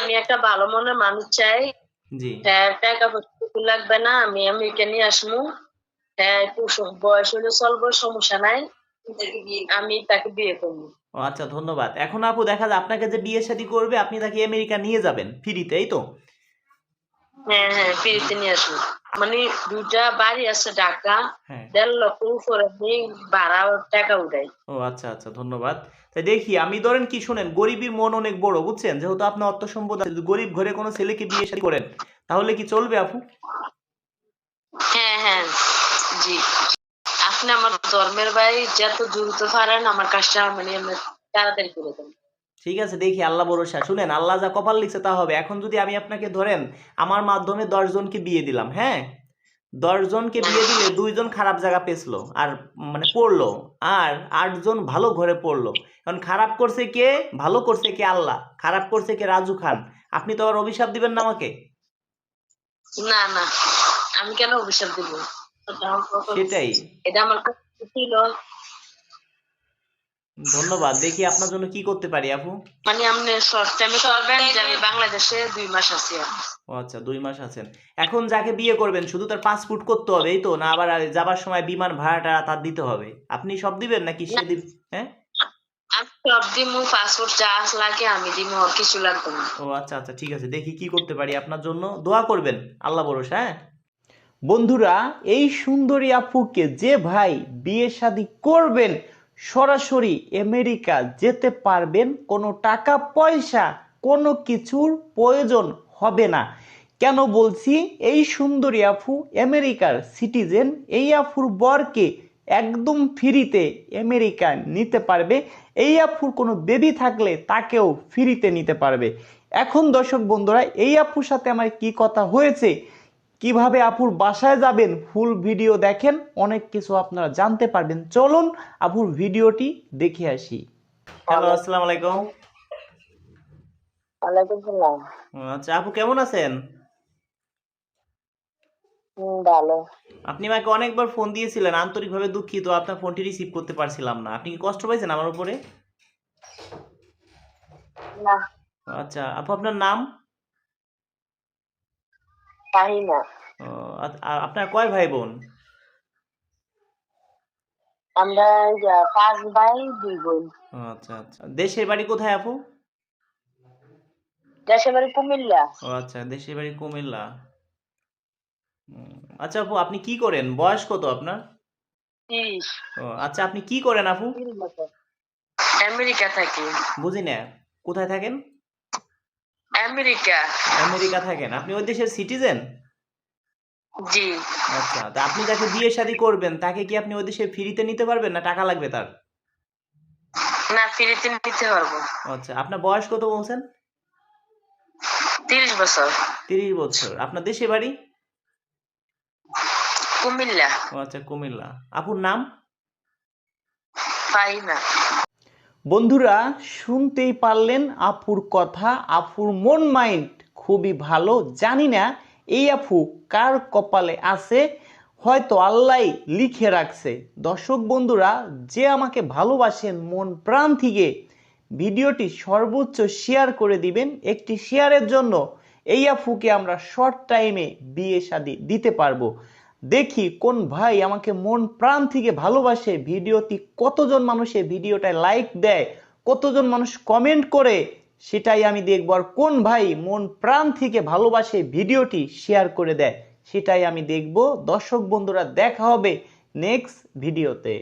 আমি একটা ভালো মনের মানুষ চাই। জি। হ্যাঁ টাকা পয়সা লাগবে না আমি আমেরিকা নিয়ে আসব। হ্যাঁ একটু বয়স হলে চলবো সমস্যা নাই। আমি তাকে বিয়ে করব। ও আচ্ছা ধন্যবাদ। এখন আপু দেখা যায় আপনাকে যে বিয়ে শাদী করবে আপনি তাকে আমেরিকা নিয়ে যাবেন ফ্রিতে এই তো? হ্যাঁ হ্যাঁ ফিরিতে নিয়ে আসব। মানে দুটা বাড়ি আছে ঢাকা হ্যাঁ। দেড় লক্ষ উপরে ভাড়া টাকা উঠাই। ও আচ্ছা আচ্ছা ধন্যবাদ। তাই দেখি আমি ধরেন কি শুনেন গরিবের মন অনেক বড় বুঝছেন? যেহেতু আপনার অর্থ সম্পদ গরিব ঘরে কোনো ছেলেকে বিয়ে শাদী করেন তাহলে কি চলবে আপু? হ্যাঁ হ্যাঁ জি। আপনি আমার ধর্মের ভাই যত দ্রুত পারেন আমার কাজটা মানে তাড়াতাড়ি করে দেন ঠিক আছে দেখি আল্লাহ ভরসা। শুনেন আল্লাহ যা কপাল লিখছে তা হবে। এখন যদি আমি আপনাকে ধরেন আমার মাধ্যমে দশজনকে বিয়ে দিলাম হ্যাঁ? দশজনকে বিয়ে দিলে দুইজন খারাপ জায়গা পেছলো আর মানে পড়ল আর আটজন ভালো ঘরে পড়ল। এখন খারাপ করছে কে? ভালো করছে কে আল্লাহ? খারাপ করছে কে রাজু খান? আপনি তো আর অভিশাপ দিবেন না আমাকে? না না আমি কেন অভিশাপ দিব? সেটাই এটা আমার ছিল। ধন্যবাদ। দেখি আপনার জন্য কি করতে পারি আপু? মানে আপনি শর্ট টাইমে করবেন যে আমি বাংলাদেশে দুই মাস আছি ও আচ্ছা দুই মাস আছেন। এখন যাকে বিয়ে করবেন শুধু তার পাসপোর্ট করতে হবে এই তো? না আবার যাবার সময় বিমান ভাড়াটা তার দিতে হবে? আপনি সব দিবেন নাকি সে দিবে? হ্যাঁ? আমি সব দিমু পাসপোর্ট যা লাগে আমি দিমু আর কিছু লাগবে না। ও আচ্ছা আচ্ছা ঠিক আছে। দেখি কি করতে পারি আপনার জন্য। দোয়া করবেন আল্লাহ ভরসা হ্যাঁ? বন্ধুরা এই সুন্দরী আপুকে যে ভাই বিয়ে শাদী করবেন সরাসরি আমেরিকা যেতে পারবেন, কোনো টাকা, পয়সা, কোনো কিছুর প্রয়োজন হবে না। কেন বলছি? এই সুন্দরী আফু আমেরিকার সিটিজেন, এই আফুর বরকে একদম ফ্রিতে আমেরিকা নিতে পারবে। এই আফুর কোনো বেবি থাকলে তাকেও ফ্রিতে নিতে পারবে। এখন দর্শক বন্ধুরা, এই আফুর সাথে আমার কি কথা হয়েছে? কীভাবে আপুর বাসায় যাবেন ফুল ভিডিও দেখেন অনেক কিছু আপনারা জানতে পারবেন। চলুন আপুর ভিডিওটি দেখে আসি। হ্যালো আসসালামু আলাইকুম। ওয়ালাইকুম সালাম আচ্ছা আপু কেমন আছেন? ভালো। আপনি আমাকে অনেকবার ফোন দিয়েছিলেন আন্তরিকভাবে দুঃখিত আপনার ফোনটি রিসিভ করতে পারছিলাম না। আপনি কি কষ্ট পাইছেন আমার উপরে? না। আচ্ছা আপু আপনার নাম? আপনার কয় ভাই বোন আমরা পাঁচ ভাই দুই বোন। আচ্ছা আচ্ছা। দেশের বাড়ি কোথায় আপু? দেশের বাড়ি কুমিল্লা। ও আচ্ছা দেশের বাড়ি কুমিল্লা। আচ্ছা আপু আপনি কি করেন? বয়স কত আপনার? ও আচ্ছা আপনি কি করেন আপু? আমেরিকা থাকি। বুঝি না। কোথায় থাকেন? আমেরিকা। আমেরিকা থাকেন। আপনি ওই দেশের সিটিজেন জি। আচ্ছা তা আপনি যাকে বিয়ে শাদী করবেন তাকে কি আপনি ওই দেশে ফ্রিতে নিতে পারবেন না টাকা লাগবে তার? না ফিরিতে নিতে পারব। আচ্ছা আপনার বয়স কত বলছেন? তিরিশ বছর। তিরিশ বছর। আপনার দেশে বাড়ি? কুমিল্লা। আচ্ছা কুমিল্লা। আপুর নাম? পাই না বন্ধুরা, শুনতেই পারলেন আপুর কথা, আপুর মন মাইন্ড খুবই ভালো। জানি না এই আফু কার কপালে আছে, হয়তো আল্লাহ লিখে রাখছে। দর্শক বন্ধুরা, যে আমাকে ভালোবাসেন মন প্রাণ থেকে, ভিডিওটি সর্বোচ্চ শেয়ার করে দিবেন। একটি শেয়ারের জন্য এই আফুকে আমরা শর্ট টাইমে বিয়ে শাদি দিতে পারব। দেখি কোন ভাই আমাকে মন প্রাণ থেকে ভালোবাসে ভিডিওটি কতজন মানুষ এই ভিডিওটায় লাইক দেয়, কতজন মানুষ কমেন্ট করে, সেটাই আমি দেখব। আর কোন ভাই মন প্রাণ থেকে ভালোবাসে ভিডিওটি শেয়ার করে দেয়, সেটাই আমি দেখব। দর্শক বন্ধুরা, দেখা হবে নেক্সট ভিডিওতে